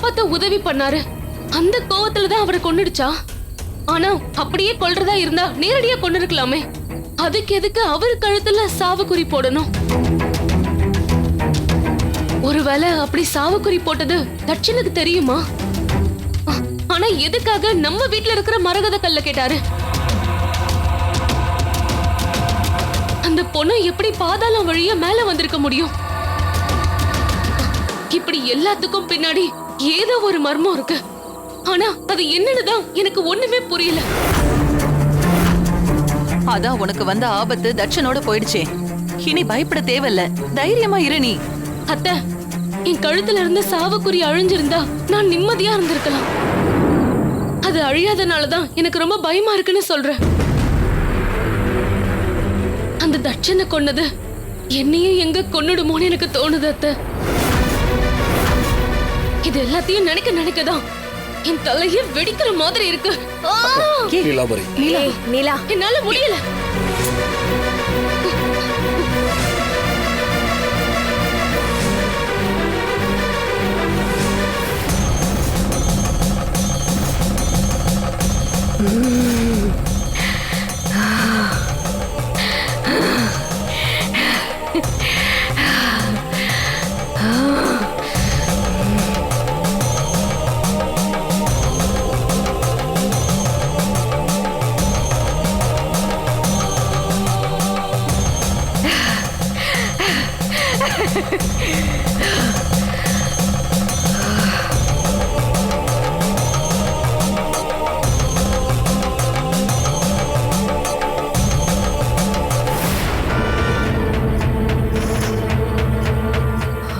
காப்பாத்த உதவி பண்ணாரு. அந்த கோவத்துல தான் அவரை கொன்னுடுச்சா? ஆனா அப்படியே கொல்றதா இருந்தா நேரடியா கொண்டு இருக்கலாமே அதுக்கு எதுக்கு அவர் கழுத்துல சாவுக்குறி போடணும்? ஒருவேளை அப்படி சாவுக்குறி போட்டது தட்சனுக்கு தெரியுமா? ஆனா எதுக்காக நம்ம வீட்ல இருக்கிற மரகத கல்ல கேட்டாரு? அந்த பொண்ணு எப்படி பாதாளம் வழியா மேல வந்திருக்க முடியும்? இப்படி எல்லாத்துக்கும் பின்னாடி ஏதோ ஒரு மர்மம் இருக்கு. ஆனா அது என்னன்னுதான் எனக்கு ஒண்ணுமே புரியல. அதான் உனக்கு வந்த ஆபத்து தட்சனோட போயிடுச்சே. இனி பயப்பட தேவையில்ல. தைரியமா இரு நீ. அத்தை என் கழுத்துல இருந்த சாவுக்குறி அழிஞ்சிருந்தா நான் நிம்மதியா இருந்திருக்கலாம். அது அழியாதனாலதான் எனக்கு ரொம்ப பயமா இருக்குன்னு சொல்றேன் அந்த தட்சனை கொன்னது என்னையும் எங்க கொன்னுடுமோன்னு எனக்கு தோணுது அத்தை. இது எல்லாத்தையும் நினைக்க நினைக்கதான் என் தலையே வெடிக்கிற மாதிரி இருக்கு. ஏய், நீலா. என்னால முடியல.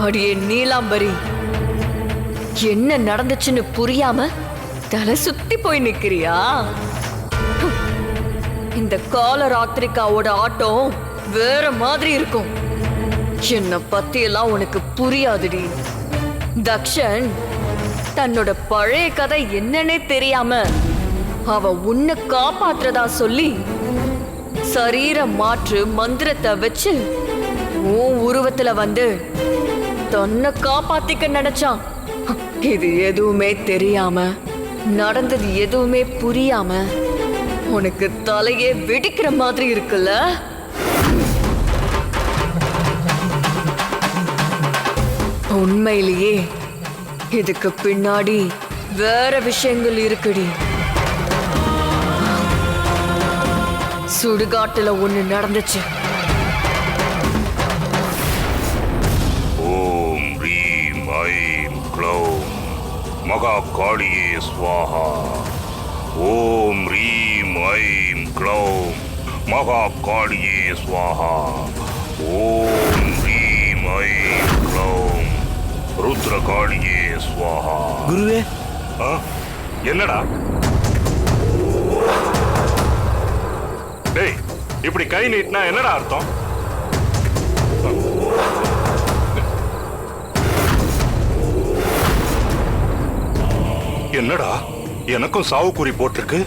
அடியே நீலாம்பரி. என்ன நடந்துச்சுன்னு புரியாம தலை சுத்தி போய் நிக்கிறியா? இந்த கால ராத்திரிக்காவோட ஆட்டம் வேற மாதிரி இருக்கும். என்ன பத்தி எல்லாம் உனக்கு புரியாதுடி. தக்ஷன் தன்னோட பழைய கதை என்னன்னே தெரியாம அவ உன்னை காப்பாத்துறதா சொல்லி சரீர மாற்று மந்திரத்தை வச்சு உன் உருவத்துல வந்து தன்னை காப்பாத்திக்க நினைச்சான். இது எதுவுமே தெரியாம நடந்தது எதுவுமே புரியாம உனக்கு தலையே வெடிக்கிற மாதிரி இருக்குல்ல? உண்மையிலேயே இதுக்கு பின்னாடி வேற விஷயங்கள் இருக்குடி. சுடுகாட்டுல ஒண்ணு நடந்துச்சு. மகா காளியே ஸ்வாஹா ஓம் ரீம் ஐம் க்ளௌம் மகா காளியே ஸ்வாஹா ஓம் ரீம் ஐம் க்ளௌம் ருத்ர காளியே ஸ்வாஹா குருவே ஆ? என்னடா? டேய் இப்படி கை நீட்டினா என்னடா அர்த்தம்? என்னடா? எனக்கும் சாவு குறி போட்டிருக்கு.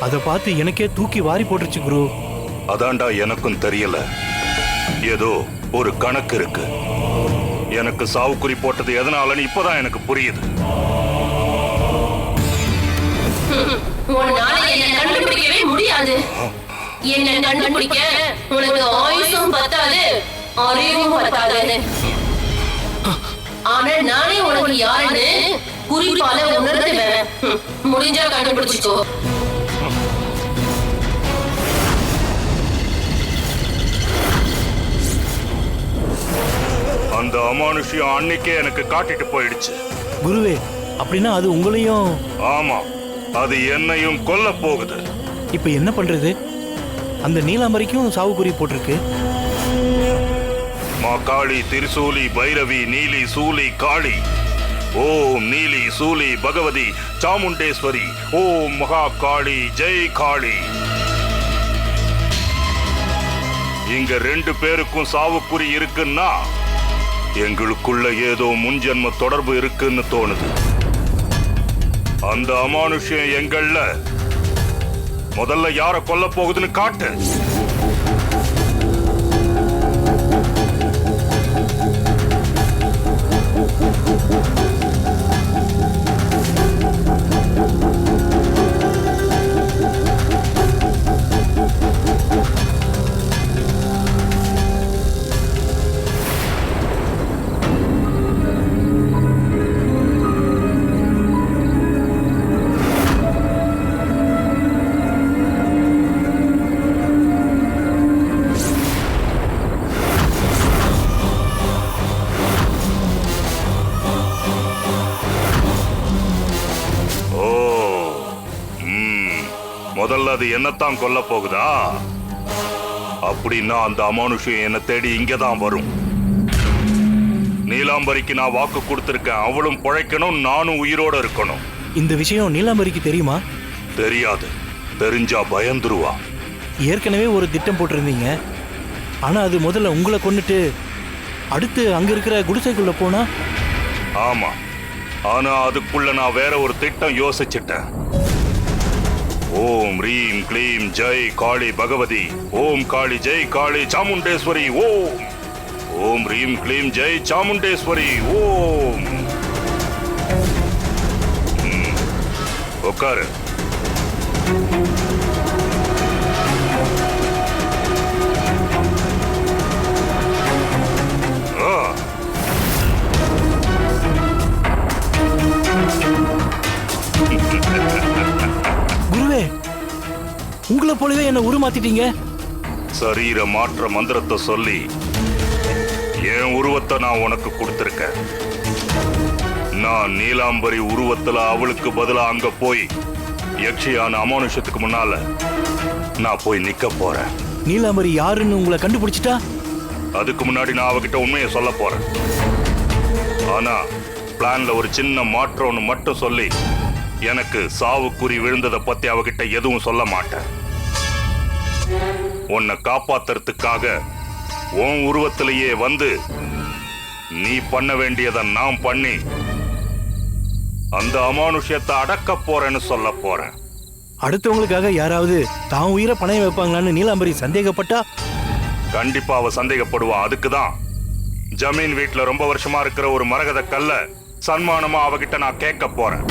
அதை பார்த்து எனக்கே தூக்கி வாரி போட்டுருச்சு குரு. அதான்டா எனக்கும் தெரியல. ஏதோ ஒரு கணக்கு இருக்கு. எனக்கு சாவு குறி போட்டது எதனாலன்னு இப்பதான் எனக்கு புரியுது. உன்னால என்ன கண்டுபிடிக்கவே முடியாது. என்ன கண்டுபிடிக்க உனக்கு ஆயுசும் பத்தாது அறிவும் பத்தாது. ஆனா நானே உனக்கு யாருன்னு குறிப்பால உணர்த்துவேன் முடிஞ்சா கண்டுபிடிச்சுக்கோ. அந்த அமானுஷ்யம் அன்னைக்கே எனக்கு காட்டிட்டு போயிடுச்சு. குருவே அப்படின்னா அது உங்களையும் ஆமா அது என்னையும் கொல்ல போகுது. இப்ப என்ன பண்றது? அந்த நீலாம்பரிக்கும் சாவுக்குறி போட்டிருக்கு. மா காளி திரிசூலி பைரவி நீலி சூலி காளி. ஓம் நீலி சூலி பகவதி சாமுண்டேஸ்வரி ஓம் மகா காளி ஜெய் காளி. இங்க ரெண்டு பேருக்கும் சாவுக்குறி இருக்குன்னா எங்களுக்குள்ள ஏதோ முன்ஜென்ம தொடர்பு இருக்குன்னு தோணுது. அந்த அமானுஷ்யம் எங்கள்ல முதல்ல யார கொல்ல போகுதுன்னு காட்டு. முதல்ல அது என்னத்தான் கொல்ல போகுதா? அப்படின்னா அந்த அமானுஷம் என்னை தேடி இங்கதான் வரும். நீலாம்பரிக்கு நான் வாக்கு கொடுத்திருக்கேன். அவளும் பிழைக்கணும் நானும் உயிரோட இருக்கணும். இந்த விஷயம் நீலாம்பரிக்கு தெரியுமா? தெரியாது. தெரிஞ்சா பயந்துருவா. ஏற்கனவே ஒரு திட்டம் போட்டிருந்தீங்க. ஆனா அது முதல்ல உங்களை கொன்னுட்டு அடுத்து அங்க இருக்கிற குடிசைக்குள்ள போனா? ஆமா. ஆனா அதுக்குள்ள நான் வேற ஒரு திட்டம் யோசிச்சிட்டேன். ஓம் ரீம் க்ளீம் ஜெய் காளி பகவதி ஓம் காளி ஜெய் காளி சாமுண்டேஸ்வரி ஓம். ஓம் ரீம் க்ளீம் ஜெய் சாமுண்டேஸ்வரி ஓம். உட்காரு உங்களை போலவே என்ன உருமாத்திட்டீங்க? சரீர மாற்ற மந்திரத்தை சொல்லி என் உருவத்தை நான் உனக்கு கொடுத்திருக்கேன். நான் நீலாம்பரி உருவத்துல அவளுக்கு பதிலா அங்க போய் யக்ஷியான அமானுஷத்துக்கு முன்னால நான் போய் நிக்க போறேன். நீலாம்பரி யாருன்னு உங்களை கண்டுபிடிச்சிட்டா? அதுக்கு முன்னாடி நான் அவகிட்ட உண்மையை சொல்ல போறேன். ஆனா பிளான்ல ஒரு சின்ன மாற்றம்னு மட்டும் சொல்லி எனக்கு சாவுக்குறி விழுந்ததை பத்தி அவகிட்ட எதுவும் சொல்ல மாட்டேன். உன்னை காப்பாத்துறதுக்காக உன் உருவத்திலேயே வந்து நீ பண்ண வேண்டியதை நான் பண்ணி அந்த அமானுஷ்யத்தை அடக்க போறேன்னு சொல்ல போறேன். அடுத்தவங்களுக்காக யாராவது தான் உயிரை பணைய வைப்பாங்களான்னு நீலாம்பரி சந்தேகப்பட்டா? கண்டிப்பா அவ சந்தேகப்படுவா. அதுக்குதான். ஜமீன் வீட்ல ரொம்ப வருஷமா இருக்கிற ஒரு மரகத கல்ல சன்மானமா அவகிட்ட நான் கேட்க போறேன்.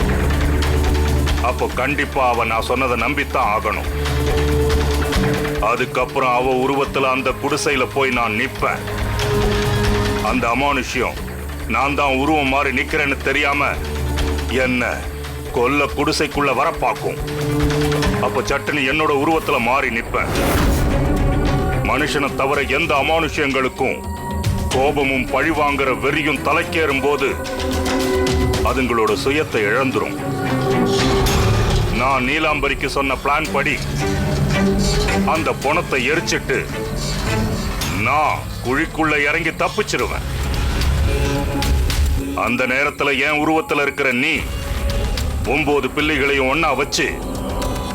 அப்போ கண்டிப்பா அவ நான் சொன்னதை நம்பித்தான் ஆகணும். அதுக்கப்புறம் அவ உருவத்துல அந்த குடிசையில போய் நான் நிப்பேன். அந்த அமானுஷ்யம். நான் தான் உருவம் மாறி நிக்கிறேன்னு தெரியாம என்ன கொல்ல குடிசைக்குள்ள வர பார்க்கும். அப்ப சட்டுன்னு என்னோட உருவத்துல மாறி நிப்பேன். மனுஷனை தவிர எந்த அமானுஷ்யங்களுக்கும் கோபமும் பழிவாங்கிற வெறியும் தலைக்கேறும் போது அதுங்களோட சுயத்தை இழந்துரும். நான் நீலாம்பரிக்கு சொன்ன பிளான் படி அந்த பணத்தை எரிச்சிட்டு நான் குழிக்குள்ள இறங்கி தப்பிச்சிருவேன். அந்த நேரத்துல என் உருவத்துல இருக்கிற நீ ஒன்பது பிள்ளைகளையும் ஒன்னா வச்சு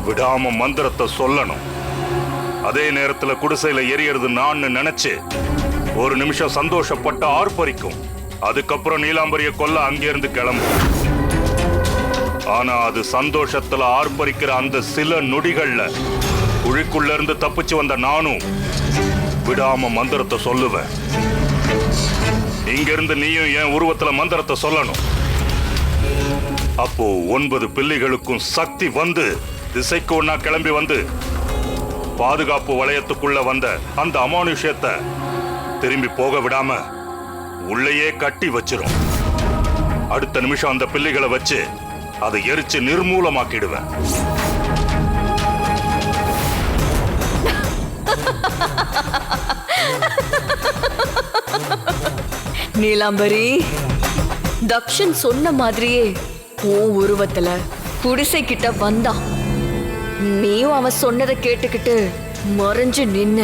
விடாம மந்திரத்தை சொல்லணும். அதே நேரத்துல குடிசையில எரியறது நான் நினைச்சு ஒரு நிமிஷம் சந்தோஷப்பட்டு ஆர்ப்பரிக்கும். அதுக்கப்புறம் நீலாம்பரிய கொல்ல அங்கிருந்து கிளம்பும் ஆனா அது சந்தோஷத்துல ஆர்ப்பரிக்கிற அந்த சில நொடிகள்ல குழிக்குள்ள இருந்து தப்பிச்சு வந்த நானும் விடாம மந்திரத்தை சொல்லுவேன். இங்கிருந்து நீயும் என் உருவத்துல மந்திரத்தை சொல்லணும். அப்போ ஒன்பது பிள்ளைகளுக்கும் சக்தி வந்து திசைக்கு ஒன்னா கிளம்பி வந்து பாதுகாப்பு வளையத்துக்குள்ள வந்த அந்த அமானுஷ்யத்தை திரும்பி போக விடாம உள்ளேயே கட்டி வச்சிரும். அடுத்த நிமிஷம் அந்த பிள்ளைகளை வச்சு அதை எரிச்சு நிர்மூலமாக்கிடுவேன். நீலாம்பரி தக்ஷன் சொன்ன மாதிரியே உன் உருவத்துல குடிசை கிட்ட வந்தான் நீயும் அவன் சொன்னதை கேட்டுக்கிட்டு மறைஞ்சு நின்ன.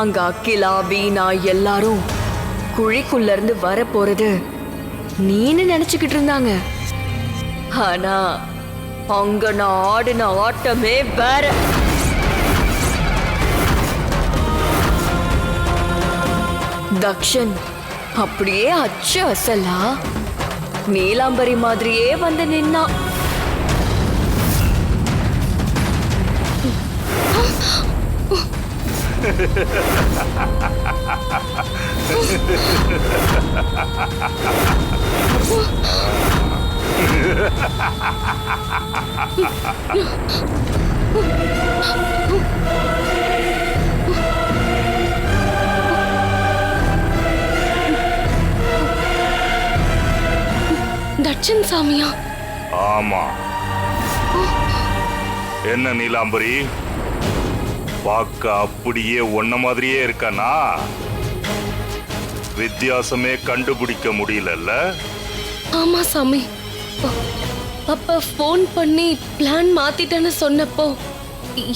அங்க அக்கிலா வீணா எல்லாரும் குழிக்குள்ள இருந்து வர போறது நீன்னு நினைச்சுக்கிட்டு இருந்தாங்க. ஆனா அங்க நான் ஆடின ஆட்டமே வேற. தக்ஷன். அப்படியே அச்சு அசலா. நீலாம்பரி மாதிரியே வந்து நின்னான் தட்சன் சாமியா? ஆமா. என்ன நீலாம்பரி? பார்க்க அப்படியே ஒன்ன மாதிரியே இருக்கானா? வித்தியாசமே கண்டுபிடிக்க முடியலல்ல? ஆமா சாமி. அப்ப ஃபோன் பண்ணி பிளான் மாத்திட்டேன்னு சொன்னப்போ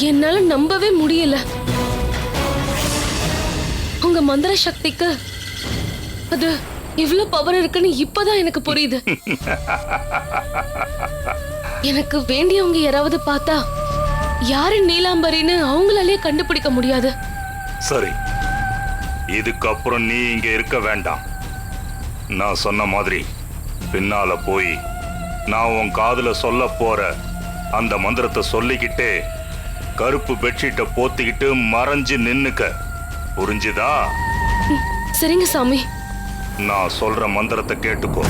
என்னால நம்பவே முடியல. உங்க மந்திர சக்திக்கு அது இவ்ளோ பவர் இருக்குன்னு இப்பதான் எனக்கு புரியுது. எனக்கு வேண்டியவங்க யாராவது பார்த்தா யாரு நீலாம்பரின்னு அவங்களாலே கண்டுபிடிக்க முடியாது. சரி. இதுக்கப்புறம் நீ இங்க இருக்க வேண்டாம். நான் சொன்ன மாதிரி பின்னால போய் நான் உன் காதுல சொல்ல போற அந்த மந்திரத்தை சொல்லிக்கிட்டே கருப்பு பெட்ஷீட்டை போத்திக்கிட்டு மறைஞ்சு நின்னுக்க. புரிஞ்சுதா? சரிங்க சாமி. நான் சொல்ற மந்திரத்தை கேட்டுக்கோ.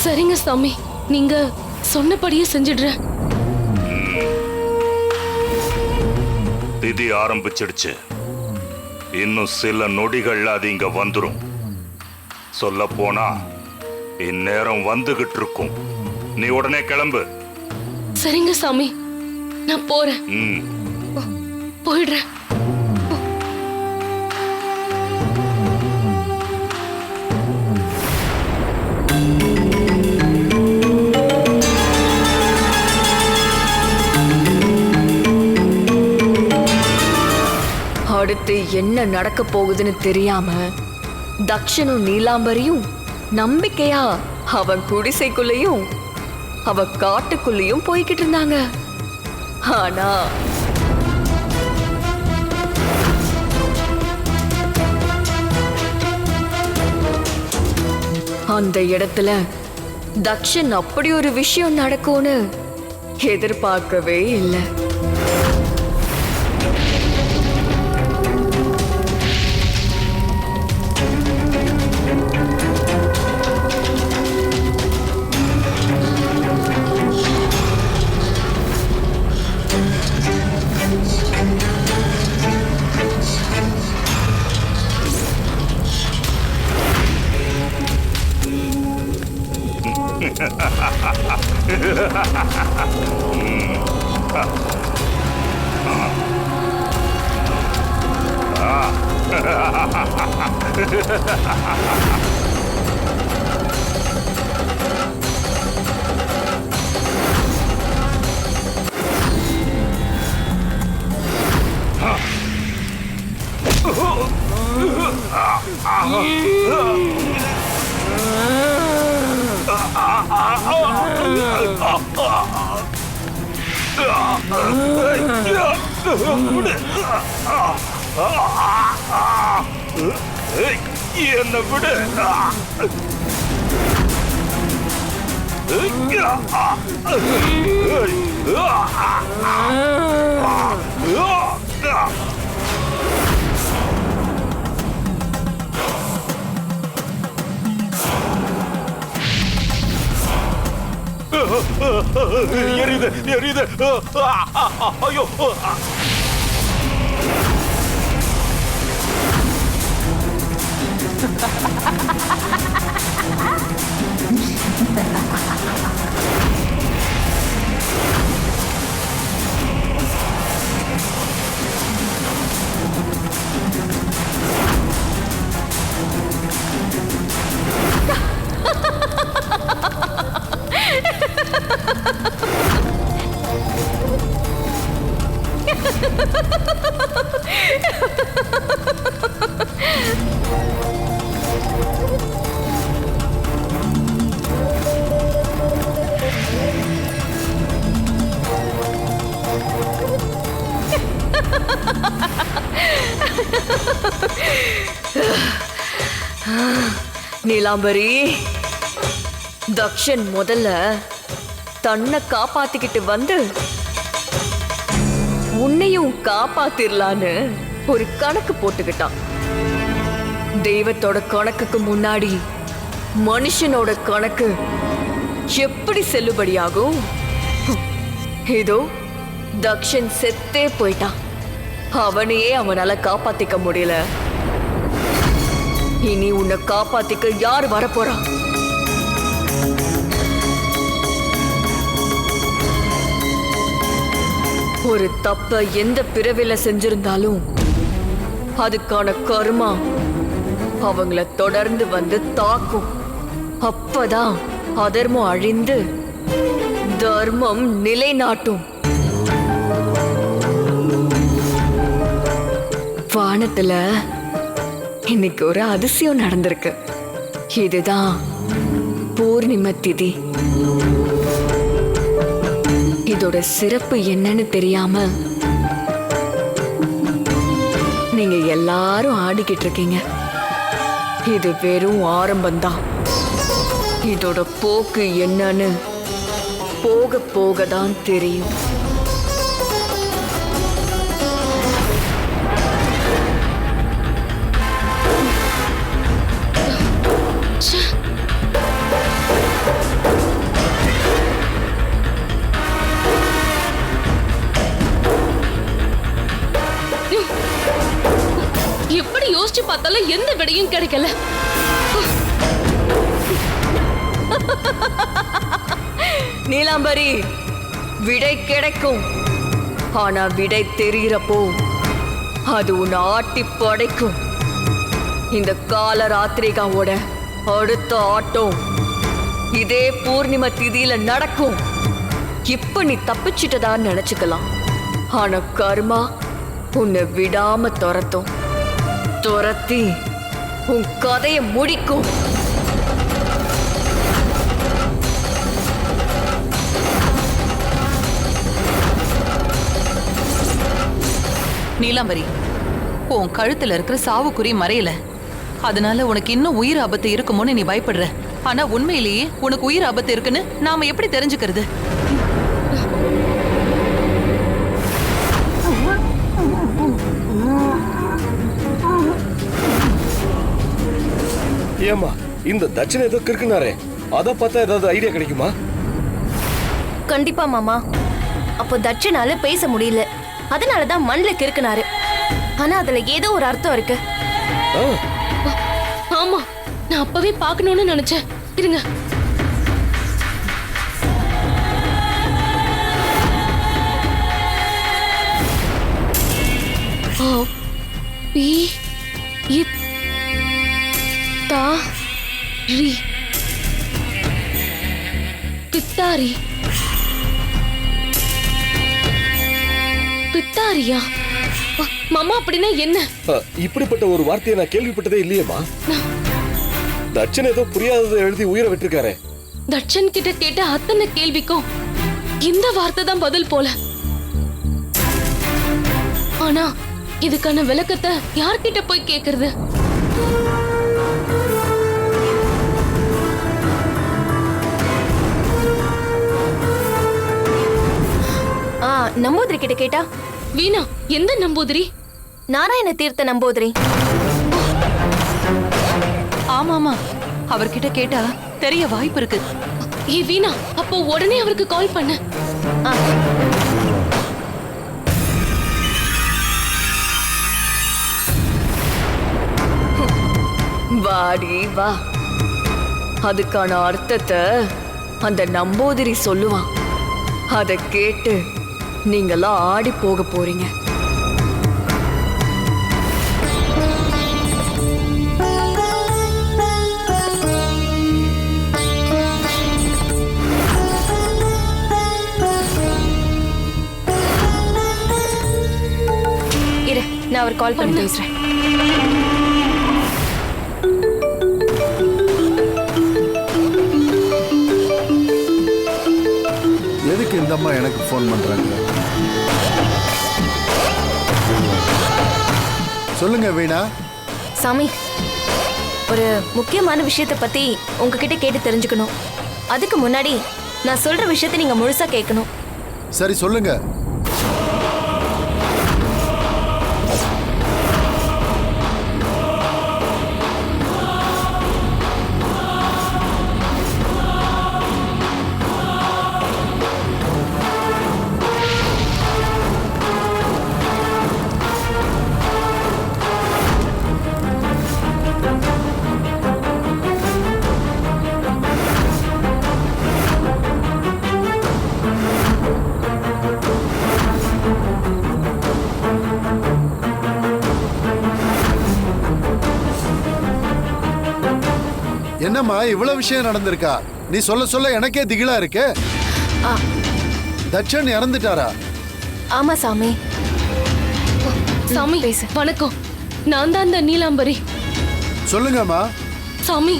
சரிங்க சாமி நீங்க சொன்னபடியே செஞ்சிடுறேன். திதி ஆரம்பிச்சிடுச்சு. இன்னும் சில நொடிகள்ல அது இங்க வந்துரும். சொல்ல போனா இந்நேரம் வந்துகிட்டு இருக்கும் நீ உடனே கிளம்பு. சரிங்க சாமி. நான் போறேன். ம். போயிடுறேன். அடுத்து என்ன நடக்க போகுதுன்னு தெரியாம தக்ஷனும் நீலாம்பரியும் நம்பிக்கையா? அவன் குடிசைக்குள்ளேயும் அவ காட்டுக்குள்ளேயும் போய்கிட்டு இருந்தாங்க. ஆனா அந்த இடத்துல தக்ஷன் அப்படி ஒரு விஷயம் நடக்கும்னு எதிர்பார்க்கவே இல்லை. என்ன விடு. எரியுது எரியுது. ஐயோ நீலாம்பரி தக்ஷன் முதல்ல தன்னை காப்பாத்திக்கிட்டு வந்து உன்னையும் காப்பாத்திரலான்னு ஒரு கணக்கு போட்டுக்கிட்டான். தெய்வத்தோட கணக்குக்கு முன்னாடி மனுஷனோட கணக்கு எப்படி செல்லுபடியாகும்? இதோ தக்ஷன் செத்தே போயிட்டான். அவனையே அவனால காப்பாத்திக்க முடியல. இனி உன்னை காப்பாத்திக்க யார் வரப்போறா? ஒரு தப்ப எந்த பிறவில செஞ்சிருந்தாலும் அதுக்கான கர்மா அவங்கள தொடர்ந்து வந்து தாக்கும். அப்பதான் அதர்மம் அழிந்து தர்மம் நிலைநாட்டும். வானத்துல இன்னைக்கு ஒரு அதிசயம் நடந்திருக்கு. இதுதான் பூர்ணிம திதி. இதோட சிறப்பு என்னன்னு தெரியாம நீங்க எல்லாரும் ஆடிக்கிட்டு இருக்கீங்க. இது வெறும் ஆரம்பம்தான். இதோட போக்கு என்னன்னு போக போக தான் தெரியும். கிடைக்கல நீலாம்பரி விடை கிடைக்கும். ஆனா விடை தெரிகிறப்போ அது உன் ஆட்டி படைக்கும். இந்த கால ராத்திரிகாவோட அடுத்த ஆட்டம் இதே பூர்ணிம திதியில நடக்கும். இப்ப நீ தப்பிச்சிட்டதான்னு நினைச்சுக்கலாம். ஆனா கர்மா உன்னை விடாம துரத்தும். துரத்தி உன் கதையை முடிக்கும். நீலாம்பரி உன் கழுத்துல இருக்கிற சாவுக்குறி மறையல. அதனால உனக்கு இன்னும் உயிர் ஆபத்து இருக்குமோன்னு நீ பயப்படுற. ஆனா உண்மையிலேயே உனக்கு உயிர் ஆபத்து இருக்குன்னு நாம எப்படி தெரிஞ்சுக்கிறது? ஏமா இந்த தட்சணை ஏதோ கிறுக்குனாரே. அத பார்த்தா ஏதாவது ஐடியா கிடைக்குமா? கண்டிப்பா மாமா. அப்போ தட்சனால பேச முடியல. அதனாலதான் மண்ல கிறுக்குனாரு. ஆனா அதுல ஏதோ ஒரு அர்த்தம் இருக்கு. ஆமா நான் அப்பவே பார்க்கணும்னு நினைச்சேன். இருங்க. தா ரி. பித்தாரி பித்தாரியா மாமா அப்படின்னா என்ன? இப்படிப்பட்ட ஒரு வார்த்தையை நான் கேள்விப்பட்டதே இல்லையேம்மா. தட்சணை ஏதோ புரியாததை எழுதி உயிரை விட்டிருக்காரே. தட்சன் கிட்ட கேட்ட அத்தனை கேள்விக்கும் இந்த வார்த்தை தான் பதில் போல. ஆனா இதுக்கான விளக்கத்தை யார்கிட்ட போய் கேக்குறது? நம்பூதிரி கிட்ட? கேட்டா வீணா எந்த நம்பூதிரி? நாராயண தீர்த்த நம்பூதிரி. ஆமா ஆமா அவர்கிட்ட கேட்டா தெரிய வாய்ப்பு இருக்கு. ஏ வீணா அப்போ உடனே அவருக்கு கால் பண்ணு. வாடி வா. அதுக்கான அர்த்தத்தை அந்த நம்பூதிரி சொல்லுவான். அதை கேட்டு நீங்களாம் ஆடி போக போறீங்க. இரு நான் அவர் கால் பண்ணி பண்ணு. பேசுறேன். எதுக்கு இந்த அம்மா எனக்கு ஃபோன் பண்றாங்க? சொல்லுங்க வீணா. சாமி ஒரு முக்கியமான விஷயத்தை பத்தி உங்ககிட்ட கேட்டு தெரிஞ்சுக்கணும். அதுக்கு முன்னாடி நான் சொல்ற விஷயத்தை நீங்க முழுசா கேட்கணும். சரி சொல்லுங்க. என்னம்மா இவ்வளவு விஷயம் நடந்திருக்கா? நீ சொல்ல சொல்ல எனக்கே திகிலா இருக்கு? தட்சன் இறந்துட்டாரா? ஆமா சாமி. சாமி. வணக்கம். நான் தான் அந்த நீலாம்பரி. சொல்லுங்கம்மா. சாமி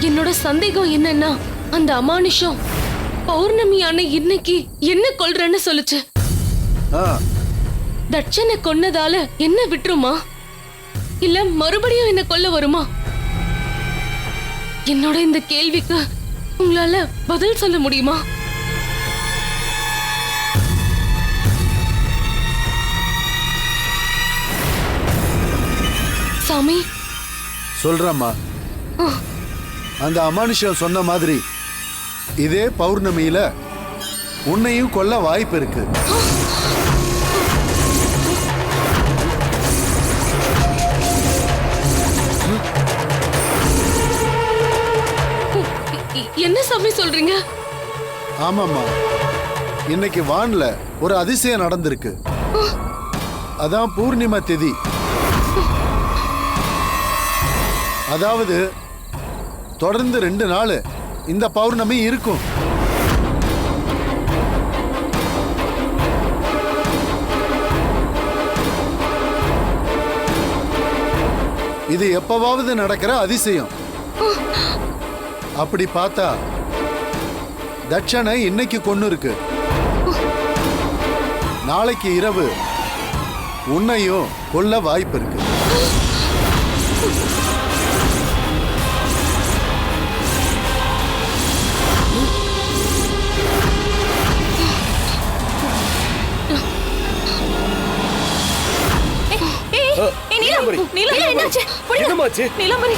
என்னோட சந்தேகம் என்னன்னா அந்த அமானுஷம் பௌர்ணமியான இன்னைக்கு என்ன கொல்றேன்னு சொல்லுச்சு. தட்சனை கொன்னதால என்ன விட்டுருமா? இல்ல மறுபடியும் என்ன கொல்ல வருமா? என்னோட இந்த கேள்விக்கு உங்களால பதில் சொல்ல முடியுமா? சாமி. சொல்றேம்மா. அந்த அமானுஷம் சொன்ன மாதிரி இதே பௌர்ணமியில உன்னையும் கொல்ல வாய்ப்பு இருக்கு. என்ன சாமி சொல்றீங்க? ஆமாம்மா. இன்னைக்கு வான்ல ஒரு அதிசயம் நடந்திருக்கு. அதான் பூர்ணிமா திதி. அதாவது தொடர்ந்து ரெண்டு நாள் இந்த பௌர்ணமி இருக்கும். இது எப்பவாவது நடக்கிற அதிசயம். அப்படி பார்த்தா தட்சனை இன்னைக்கு கொண்டு இருக்கு. நாளைக்கு இரவு உன்னையும் கொல்ல வாய்ப்பு இருக்கு. நீலாம்பரி என்னாச்சு என்னமாச்சு நீலாம்பரி.